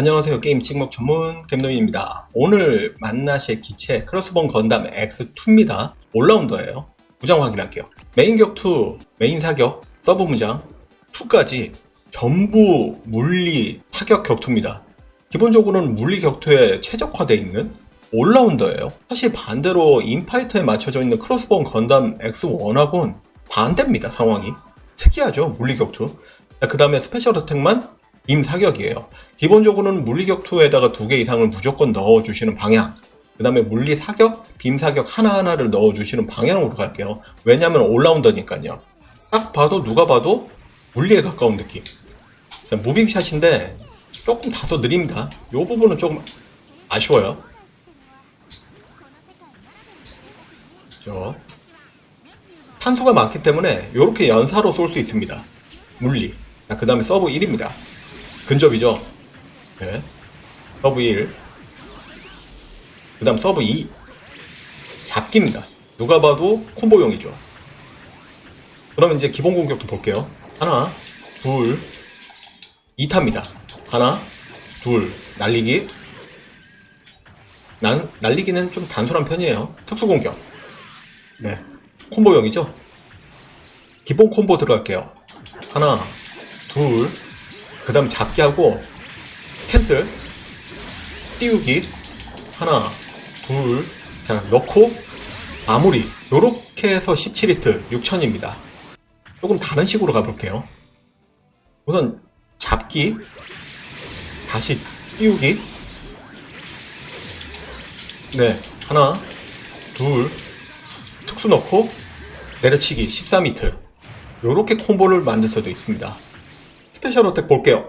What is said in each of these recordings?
안녕하세요. 게임 찍먹 전문 gem노인입니다. 오늘 만나실 기체 크로스본 건담 X2입니다. 올라운더예요. 무장 확인할게요. 메인 격투, 메인 사격, 서브 무장, 2까지 전부 물리 타격 격투입니다. 기본적으로는 물리 격투에 최적화되어 있는 올라운더예요. 사실 반대로 인파이터에 맞춰져 있는 크로스본 건담 X1하고는 반대입니다, 상황이. 특이하죠, 물리 격투. 그 다음에 스페셜 어택만 임 사격이에요. 기본적으로는 물리 격투에다가 두 개 이상을 무조건 넣어주시는 방향. 그 다음에 물리 사격, 빔 사격 하나하나를 넣어주시는 방향으로 갈게요. 왜냐면 올라운더니까요. 딱 봐도 누가 봐도 물리에 가까운 느낌. 자, 무빙샷인데 조금 다소 느립니다. 이 부분은 조금 아쉬워요. 저 탄소가 많기 때문에 이렇게 연사로 쏠 수 있습니다. 물리. 그 다음에 서브 1입니다. 근접이죠. 네. 서브 1. 그 다음 서브 2. 잡기입니다. 누가 봐도 콤보용이죠. 그러면 이제 기본 공격도 볼게요. 하나, 둘, 2타입니다. 하나, 둘, 날리기. 난, 날리기는 좀 단순한 편이에요. 특수 공격. 네. 콤보용이죠. 기본 콤보 들어갈게요. 하나, 둘, 그 다음 잡기 하고 캔슬 띄우기 하나 둘자 넣고 마무리. 요렇게 해서 17히트 6000입니다. 조금 다른 식으로 가볼게요. 우선 잡기 다시 띄우기. 네 하나 둘 특수 넣고 내려치기 13히트. 요렇게 콤보를 만들 수도 있습니다 스페셜 어택 볼게요.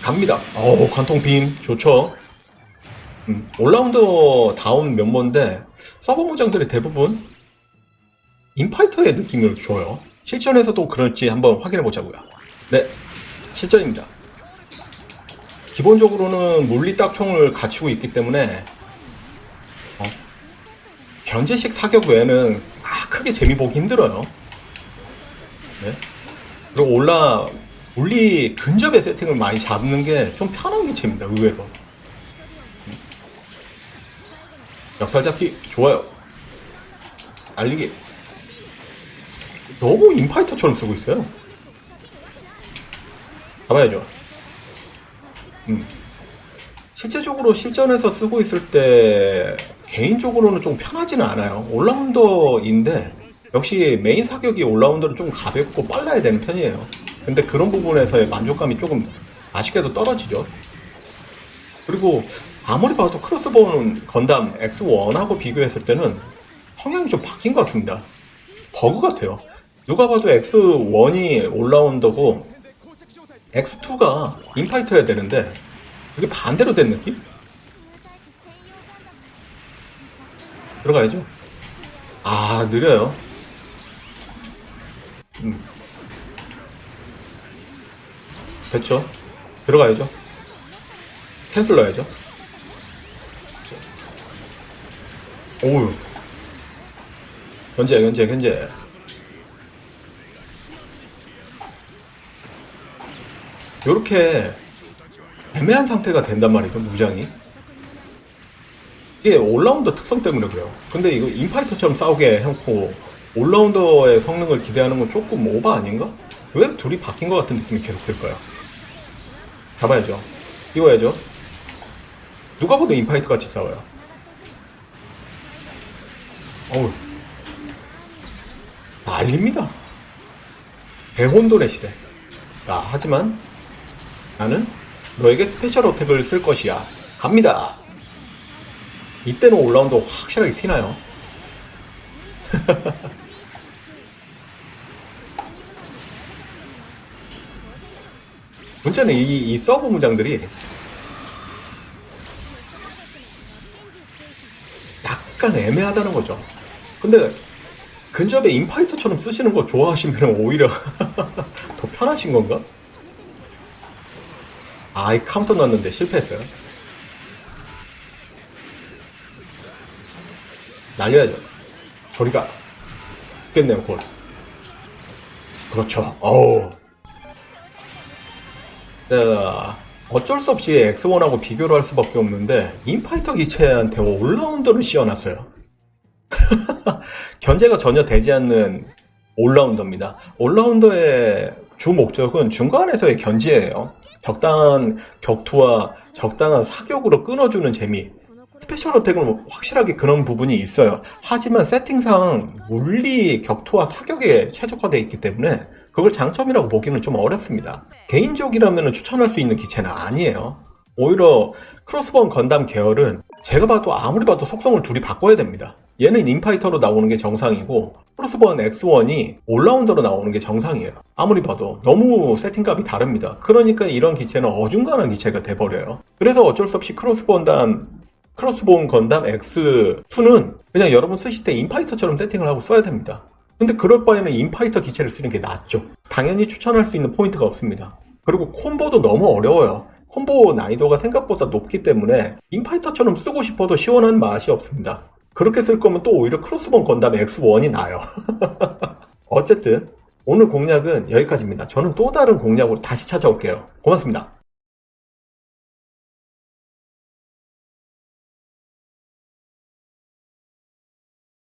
갑니다. 어우, 관통 빔. 좋죠. 음, 올라운더 다운 면모인데, 서버 무장들이 대부분 인파이터의 느낌을 줘요. 실전에서도 그럴지 한번 확인해 보자고요. 네, 실전입니다. 기본적으로는 물리 딱총을 갖추고 있기 때문에, 어, 견제식 사격 외에는 아, 크게 재미 보기 힘들어요. 네? 그리고 올라 물리 근접의 세팅을 많이 잡는 게 좀 편한 게 재밌다 의외로. 역살 잡기 좋아요. 알리기. 너무 인파이터처럼 쓰고 있어요. 잡아야죠. 음. 실제적으로 실전에서 쓰고 있을 때 개인적으로는 좀 편하지는 않아요. 올라운더인데 역시 메인 사격이 올라운더는 좀 가볍고 빨라야 되는 편이에요. 근데 그런 부분에서의 만족감이 조금 아쉽게도 떨어지죠. 그리고 아무리 봐도 크로스보는 건담 X1하고 비교했을 때는 성향이 좀 바뀐 것 같습니다. 버그 같아요. 누가 봐도 X1이 올라운더고 X2가 인파이터여야 되는데 그게 반대로 된 느낌? 들어가야죠. 아, 느려요. 음. 됐죠? 들어가야죠. 캔슬 넣어야죠. 오우. 현재, 현재, 현재. 요렇게 애매한 상태가 된단 말이죠, 무장이. 이게 올라운더 특성 때문에 그래요. 근데 이거 인파이터처럼 싸우게 해놓고 올라운더의 성능을 기대하는 건 조금 오버 아닌가? 왜 둘이 바뀐 것 같은 느낌이 계속 들까요? 잡아야죠. 띄워야죠. 누가 봐도 인파이터 같이 싸워요. 어우. 난립니다. 대혼돈의 시대. 자, 하지만 나는 너에게 스페셜 어택을 쓸 것이야. 갑니다. 이때는 올라운더 확실하게 티나요. 문제는 이, 이 서브 문장들이 약간 애매하다는 거죠. 근데 근접에 인파이터처럼 쓰시는 거 좋아하시면 오히려 더 편하신 건가? 아, 이 카운터 넣었는데 실패했어요. 날려야죠. 저리가. 겠네요, 곧. 그렇죠. 어우. 자, 어쩔 수 없이 X1하고 비교를 할 수밖에 없는데 인파이터 기체한테 올라운더를 씌워놨어요. 견제가 전혀 되지 않는 올라운더입니다. 올라운더의 주 목적은 중간에서의 견제예요. 적당한 격투와 적당한 사격으로 끊어주는 재미. 스페셜 어택은 확실하게 그런 부분이 있어요. 하지만 세팅상 물리 격투와 사격에 최적화되어 있기 때문에 그걸 장점이라고 보기는 좀 어렵습니다. 개인적이라면 추천할 수 있는 기체는 아니에요. 오히려 크로스본 건담 계열은 제가 봐도 아무리 봐도 속성을 둘이 바꿔야 됩니다. 얘는 인파이터로 나오는 게 정상이고 크로스본 X1이 올라운더로 나오는 게 정상이에요. 아무리 봐도 너무 세팅값이 다릅니다. 그러니까 이런 기체는 어중간한 기체가 돼버려요. 그래서 어쩔 수 없이 크로스본담 크로스본 건담 X2는 그냥 여러분 쓰실 때 인파이터처럼 세팅을 하고 써야 됩니다. 근데 그럴 바에는 인파이터 기체를 쓰는 게 낫죠. 당연히 추천할 수 있는 포인트가 없습니다. 그리고 콤보도 너무 어려워요. 콤보 난이도가 생각보다 높기 때문에 인파이터처럼 쓰고 싶어도 시원한 맛이 없습니다. 그렇게 쓸 거면 또 오히려 크로스본 건담 X1이 나아요. 어쨌든 오늘 공략은 여기까지입니다. 저는 또 다른 공략으로 다시 찾아올게요. 고맙습니다.